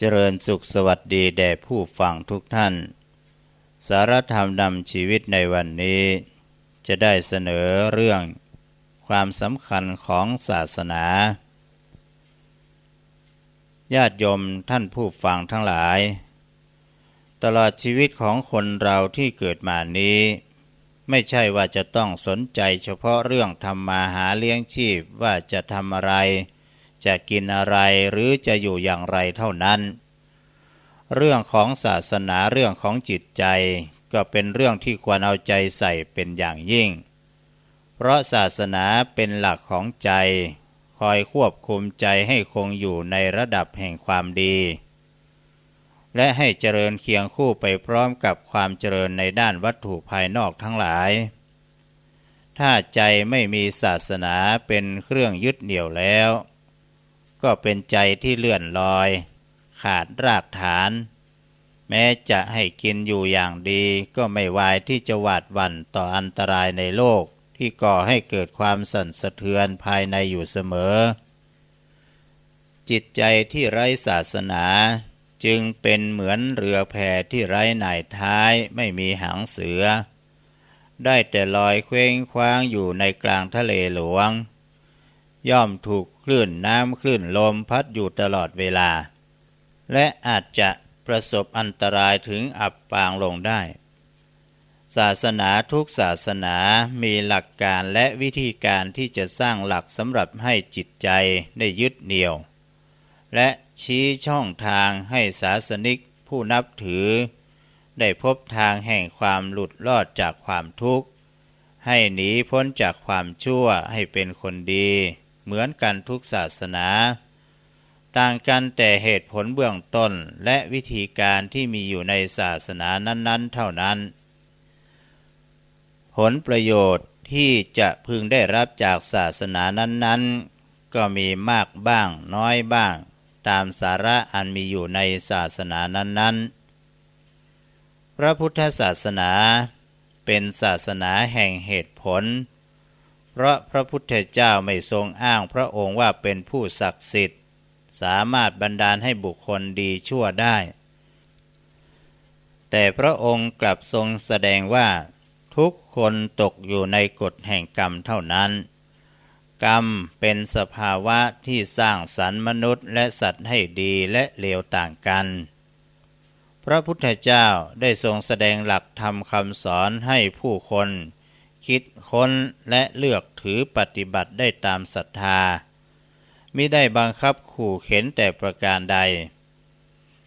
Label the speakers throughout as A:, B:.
A: เจริญสุขสวัสดีแด่ผู้ฟังทุกท่าน สารธรรมนำชีวิตในวันนี้ จะได้เสนอเรื่อง ความสำคัญของศาสนา ญาติโยมท่านผู้ฟังทั้งหลาย ตลอดชีวิตของคนเราที่เกิดมานี้ ไม่ใช่ว่าจะต้องสนใจเฉพาะเรื่องทำมาหาเลี้ยงชีพว่าจะทำอะไร จะกินอะไรหรือจะอยู่อย่างไรเท่านั้น เรื่องของศาสนาเรื่องของจิตใจ ก็เป็นเรื่องที่ควรเอาใจใส่เป็นอย่างยิ่ง เพราะศาสนาเป็นหลักของใจ คอยควบคุมใจให้คงอยู่ในระดับแห่งความดี และให้เจริญเคียงคู่ไปพร้อมกับความเจริญในด้านวัตถุภายนอกทั้งหลายถ้าใจไม่มีศาสนาเป็นเครื่องยึดเหนี่ยวแล้ว ก็เป็นใจที่เลื่อนลอย ขาดรากฐาน แม้จะให้กินอยู่อย่างดีก็ไม่วายที่จะหวาดหวั่นต่ออันตรายในโลกที่ก่อให้เกิดความสั่นสะเทือนภายในอยู่เสมอ จิตใจที่ไร้ศาสนาจึงเป็นเหมือนเรือแพที่ไร้หน่ายท้ายไม่มีหางเสือ ได้แต่ลอยเคว้งคว้างอยู่ในกลางทะเลหลวง ย่อมถูกคลื่นน้ำคลื่นลมพัดอยู่ตลอดเวลา และอาจจะประสบอันตรายถึงอับปางลงได้ ศาสนาทุกศาสนามีหลักการและวิธีการที่จะสร้างหลักสำหรับให้จิตใจได้ยึดเหนี่ยว และชี้ช่องทางให้ศาสนิกผู้นับถือ ได้พบทางแห่งความหลุดรอดจากความทุกข์ ให้หนีพ้นจากความชั่วให้เป็นคนดี เหมือนกันทุกศาสนา ต่างกันแต่เหตุผลเบื้องต้นและวิธีการที่มีอยู่ในศาสนานั้น ๆ เท่านั้น ผลประโยชน์ที่จะพึงได้รับจากศาสนานั้น ๆ ก็มีมากบ้างน้อยบ้าง ตามสาระอันมีอยู่ในศาสนานั้น ๆ พระพุทธศาสนาเป็นศาสนาแห่งเหตุผล เพราะพระพุทธเจ้าไม่ทรงอ้างพระองค์ว่าเป็นผู้ศักดิ์สิทธิ์ สามารถบันดาลให้บุคคลดีชั่วได้ แต่พระองค์กลับทรงแสดงว่า ทุกคนตกอยู่ในกฎแห่งกรรมเท่านั้น กรรมเป็นสภาวะที่สร้างสรรค์มนุษย์และสัตว์ให้ดีและเลวต่างกันพระพุทธเจ้าได้ทรงแสดงหลักธรรมคำสอนให้ผู้คน คิดค้นและเลือกถือปฏิบัติได้ตามศรัทธามิได้บังคับขู่เข็นแต่ประการใด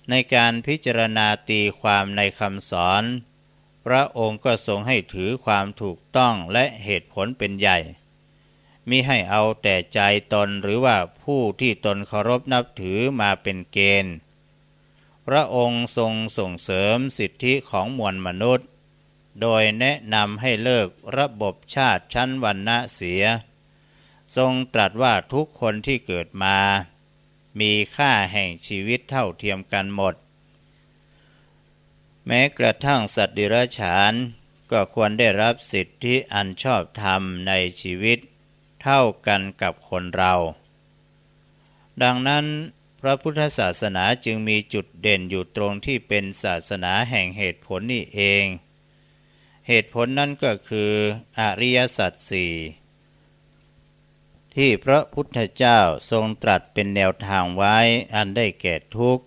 A: ในการพิจารณาตีความในคำสอน พระองค์ก็ทรงให้ถือความถูกต้องและเหตุผลเป็นใหญ่มิให้เอาแต่ใจตนหรือว่าผู้ที่ตนเคารพนับถือมาเป็นเกณฑ์ พระองค์ทรงส่งเสริมสิทธิของมวลมนุษย์ โดยแนะนำให้เลิกระบบชาติชั้นวรรณะเสีย ทรงตรัสว่าทุกคนที่เกิดมา มีค่าแห่งชีวิตเท่าเทียมกันหมด แม้กระทั่งสัตว์ดิรัจฉานก็ควรได้รับสิทธิอันชอบธรรมในชีวิต เท่ากันกับคนเรา ดังนั้นพระพุทธศาสนาจึงมีจุดเด่นอยู่ตรงที่เป็นศาสนาแห่งเหตุผลนี่เอง เหตุผลนั่นก็คืออริยสัจสี่ที่พระพุทธเจ้าทรงตรัสเป็นแนวทางไว้อันได้แก่ทุกข์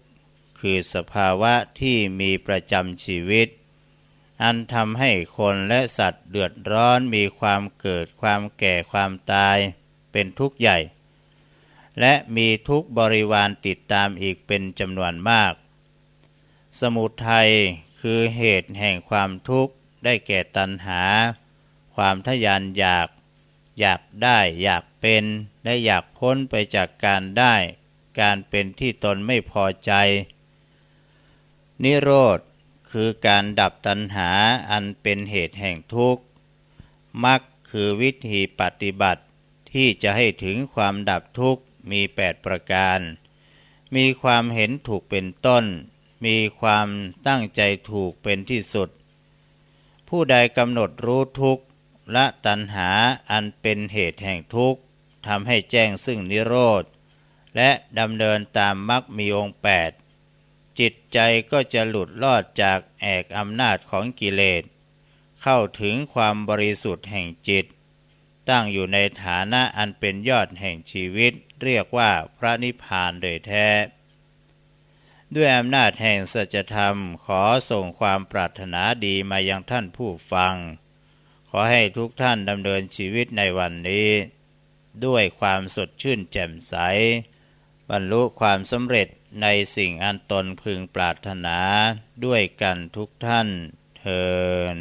A: คือสภาวะที่มีประจำชีวิต อันทำให้คนและสัตว์เดือดร้อนมีความเกิดความแก่ความตาย เป็นทุกข์ใหญ่ และมีทุกบริวารติดตามอีกเป็นจำนวนมาก สมุทัยคือเหตุแห่งความทุกข์ ได้แก่ตัณหา ความทยานอยาก อยากได้อยากเป็น และอยากพ้นไปจากการได้ การเป็นที่ตนไม่พอใจ นิโรธคือการดับตัณหาอันเป็นเหตุแห่งทุกข์มรรคคือวิธีปฏิบัติที่จะให้ถึงความดับทุกข์มีแปดประการ มีความเห็นถูกเป็นต้น มีความตั้งใจถูกเป็นที่สุด ผู้ใดกำหนดรู้ทุกข์ละตัณหาอันเป็นเหตุแห่งทุกข์ทำให้แจ้งซึ่งนิโรธ และดำเนินตามมรรคมีองค์แปดจิตใจก็จะหลุดลอดจากแอกอำนาจของกิเลส เข้าถึงความบริสุทธิ์แห่งจิต ตั้งอยู่ในฐานะอันเป็นยอดแห่งชีวิต เรียกว่าพระนิพพานโดยแท้ ด้วยอำนาจแห่งสัจธรรมขอส่งความปรารถนาดีมายังท่านผู้ฟัง ขอให้ทุกท่านดำเนินชีวิตในวันนี้ ด้วยความสดชื่นแจ่มใส บรรลุความสำเร็จในสิ่งอันตนพึงปรารถนาด้วยกันทุกท่านเทิน